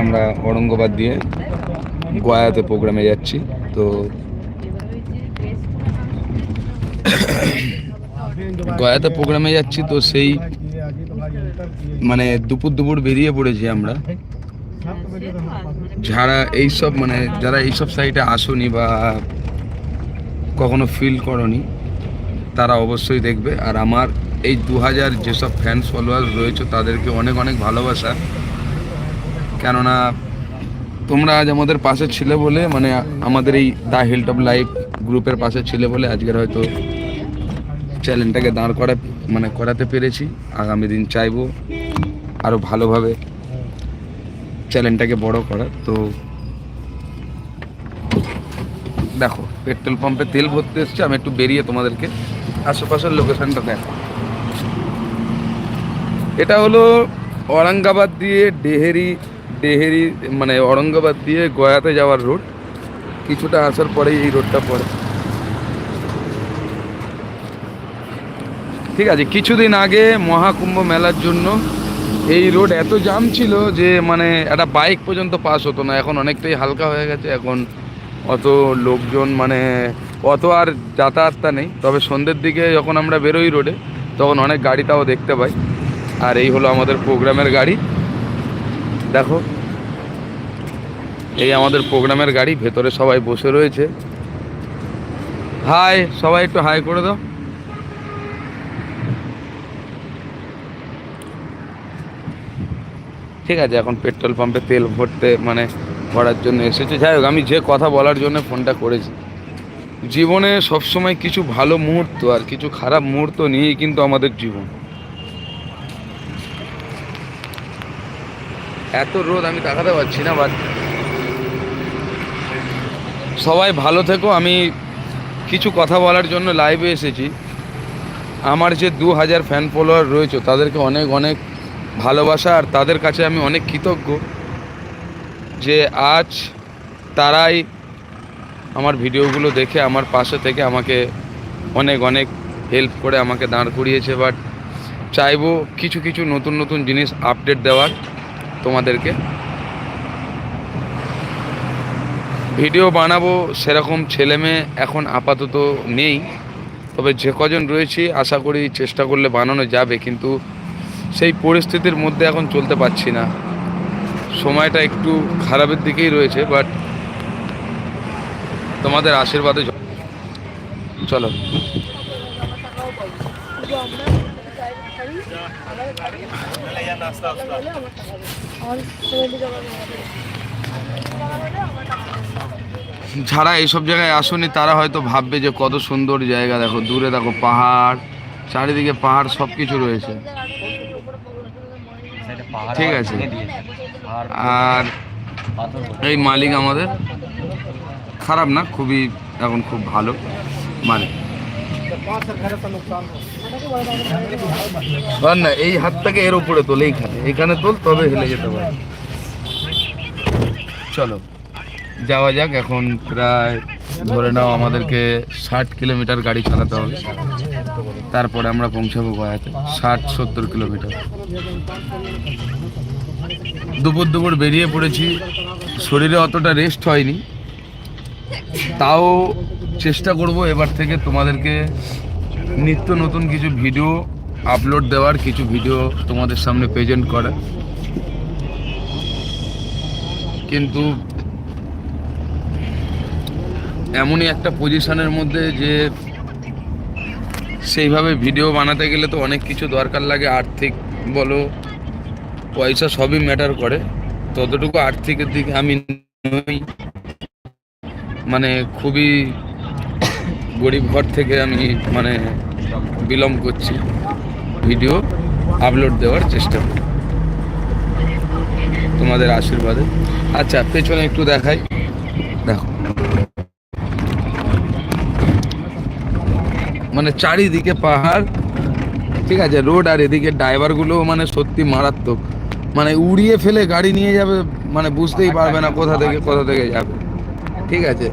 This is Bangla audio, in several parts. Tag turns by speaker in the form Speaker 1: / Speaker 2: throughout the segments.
Speaker 1: আমরা ঔরঙ্গাবাদ দিয়ে গয়াতে প্রোগ্রামে যাচ্ছি, তো গয়াতে প্রোগ্রামে যাচ্ছি, তো সেই মানে দুপুর দুপুর বেরিয়ে পড়েছি আমরা। যারা এইসব মানে যারা এইসব সাইটে আসনি বা কখনো ফিল করনি, তারা অবশ্যই দেখবে। আর আমার এই দু হাজার যেসব ফ্যান্স ফলোয়ার রয়েছে, তাদেরকে অনেক অনেক ভালোবাসা। কেননা তোমরা আজ আমাদের পাশে ছিলে বলে মানে আমাদের এই দ্য হিল টপ লাইফ গ্রুপের পাশে ছিলে বলে আজকের হয়তো চ্যানেলটাকে দাঁড় করা মানে করাতে পেরেছি। আগামী দিন চাইব আরও ভালোভাবে চ্যানেলটাকে বড় করা তো দেখো, পেট্রোল পাম্পে তেল ভরতে এসছে, আমি একটু বেরিয়ে তোমাদেরকে আশেপাশের লোকেশনটা দেখো এটা হলো ঔরঙ্গাবাদ দিয়ে ডেহেরি ডেহেরি মানে ঔরঙ্গাবাদ দিয়ে গয়াতে যাওয়ার রোড কিছুটা আসার পরেই এই রোডটা পড়ে। ঠিক আছে, কিছুদিন আগে মহাকুম্ভ মেলার জন্য এই রোড এত জাম ছিল যে মানে একটা বাইক পর্যন্ত পাস হতো না। এখন অনেকটাই হালকা হয়ে গেছে। এখন অত লোকজন মানে অত আর যাতায়াতটা নেই। তবে সন্ধ্যের দিকে যখন আমরা বেরোই রোডে তখন অনেক গাড়িটাও দেখতে পাই। আর এই হলো আমাদের প্রোগ্রামের গাড়ি। দেখো। এই আমাদের প্রোগ্রামের গাড়ি, ভেতরে সবাই বসে রয়েছে। হাই, সবাই একটু হাই করে দাও। ঠিক আছে, এখন পেট্রোল পাম্পে তেল ভরতে মানে ভরার জন্য এসেছে। যাই হোক, আমি যে কথা বলার জন্য ফোনটা করেছি। জীবনে সবসময় কিছু ভালো মুহূর্ত আর কিছু খারাপ মুহূর্ত নিয়েই কিন্তু আমাদের জীবন। এত রোদ, আমি তাকাতে পারছি না বাট সবাই ভালো থেকো। আমি কিছু কথা বলার জন্য লাইভে এসেছি। আমার যে দু হাজার ফ্যান ফলোয়ার রয়েছে, তাদেরকে অনেক অনেক ভালোবাসা, আর তাদের কাছে আমি অনেক কৃতজ্ঞ যে আজ তারাই আমার ভিডিওগুলো দেখে, আমার পাশে থেকে আমাকে অনেক অনেক হেল্প করে আমাকে দাঁড় করিয়েছে। বাট চাইব কিছু কিছু নতুন নতুন জিনিস আপডেট দেওয়ার। তোমাদেরকে। ভিডিও বানাবো সেরকম ছেলে মেয়ে এখন আপাতত নেই। তবে যে কজন রয়েছি, আশা করি চেষ্টা করলে বানানো যাবে, কিন্তু সেই পরিস্থিতির মধ্যে এখন চলতে পারছি না। সময়টা একটু খারাপের দিকেই রয়েছে বাট তোমাদের আশীর্বাদে চলো। যারা এইসব জায়গায় আসেনি, তারা হয়তো ভাববে যে কত সুন্দর জায়গা। দেখো, দূরে দেখো পাহাড়, চারিদিকে পাহাড় সব কিছু রয়েছে। ঠিক আছে। আর এই মালিক আমাদের। খারাপ না, খুবই, এখন খুব ভালো মালিক। না, এই হাতটাকে এর উপরে তোল, এইখানে। এখানে তোল, তবে হেলে যেতে পারে চলো, যাওয়া যাক, এখন প্রায় ধরে নাও আমাদেরকে ষাট কিলোমিটার গাড়ি চালাতে হবে। তারপরে আমরা পৌঁছাবো গয়াতে ষাট সত্তর কিলোমিটার। দুপুর দুপুর বেরিয়ে পড়েছি। শরীরে অতটা রেস্ট হয়নি। তাও চেষ্টা করব এবার থেকে তোমাদেরকে নিত্য নতুন কিছু ভিডিও আপলোড দেওয়ার, কিছু ভিডিও তোমাদের সামনে প্রেজেন্ট করা কিন্তু এমনই একটা পজিশনের মধ্যে যে সেইভাবে ভিডিও বানাতে গেলে তো অনেক কিছু দরকার লাগে। আর্থিক বলো, পয়সা সবই ম্যাটার করে। ততটুকু আর্থিকের দিকে আমি মানে খুবই গরিব ঘর থেকে আমি মানে বিলম্ব করছি ভিডিও আপলোড দেওয়ার চেষ্টা করি। তোমাদের আশীর্বাদে। আচ্ছা পেছনে একটু দেখাই। দেখো। মানে চারিদিকে পাহাড়, ঠিক আছে, রোড আর এদিকে ড্রাইভারগুলো মানে সত্যি মারাত্মক। মানে উড়িয়ে ফেলে গাড়ি নিয়ে যাবে মানে বুঝতেই পারবে না কোথা থেকে কোথা থেকে যাবে। ঠিক আছে?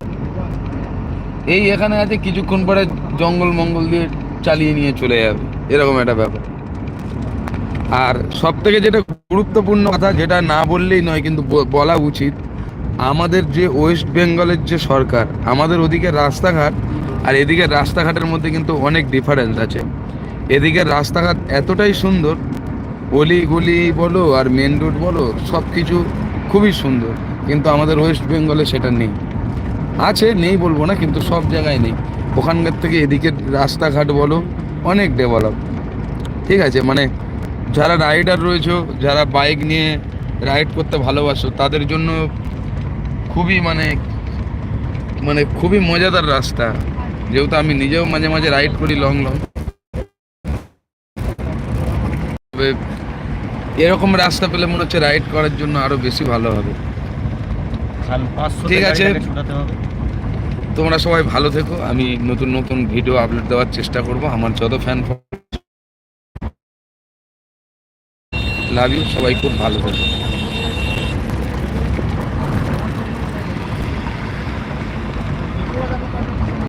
Speaker 1: এই এখানে আছে কিছুক্ষণ পরে জঙ্গল মঙ্গল দিয়ে চালিয়ে নিয়ে চলে যাবে। এরকম একটা ব্যাপার। আর সব থেকে যেটা গুরুত্বপূর্ণ কথা, যেটা না বললেই নয়, কিন্তু বলা উচিত, আমাদের যে ওয়েস্ট বেঙ্গলের যে সরকার, আমাদের ওদিকে রাস্তাঘাট আর এদিকে রাস্তাঘাটের মধ্যে কিন্তু অনেক ডিফারেন্স আছে। এদিকে রাস্তাঘাট এতটাই সুন্দর অলি গলি বলো আর মেন রোড বলো সব কিছু খুবই সুন্দর, কিন্তু আমাদের ওয়েস্ট বেঙ্গলে সেটা নেই। আছে, নেই বলব না, কিন্তু সব জায়গায় নেই। ওখানকার থেকে এদিকে রাস্তাঘাট বলো, অনেক ডেভেলপ ঠিক আছে মানে যারা রাইডার রয়েছে, যারা বাইক নিয়ে রাইড করতে ভালোবাসো, তাদের জন্য খুবই মানে মানে খুবই মজাদার রাস্তা। যেহেতু আমি নিজেও মাঝে মাঝে রাইড করি লং লং এরকম রাস্তা পেলে মনে হচ্ছে রাইড করার জন্য আরও বেশি ভালো হবে। ঠিক আছে। তোমরা সবাই ভালো থেকো। আমি নতুন নতুন ভিডিও আপলোড দেওয়ার চেষ্টা করব। আমার যত ফ্যান লাভ ইউ সবাই খুব ভালো থেকো।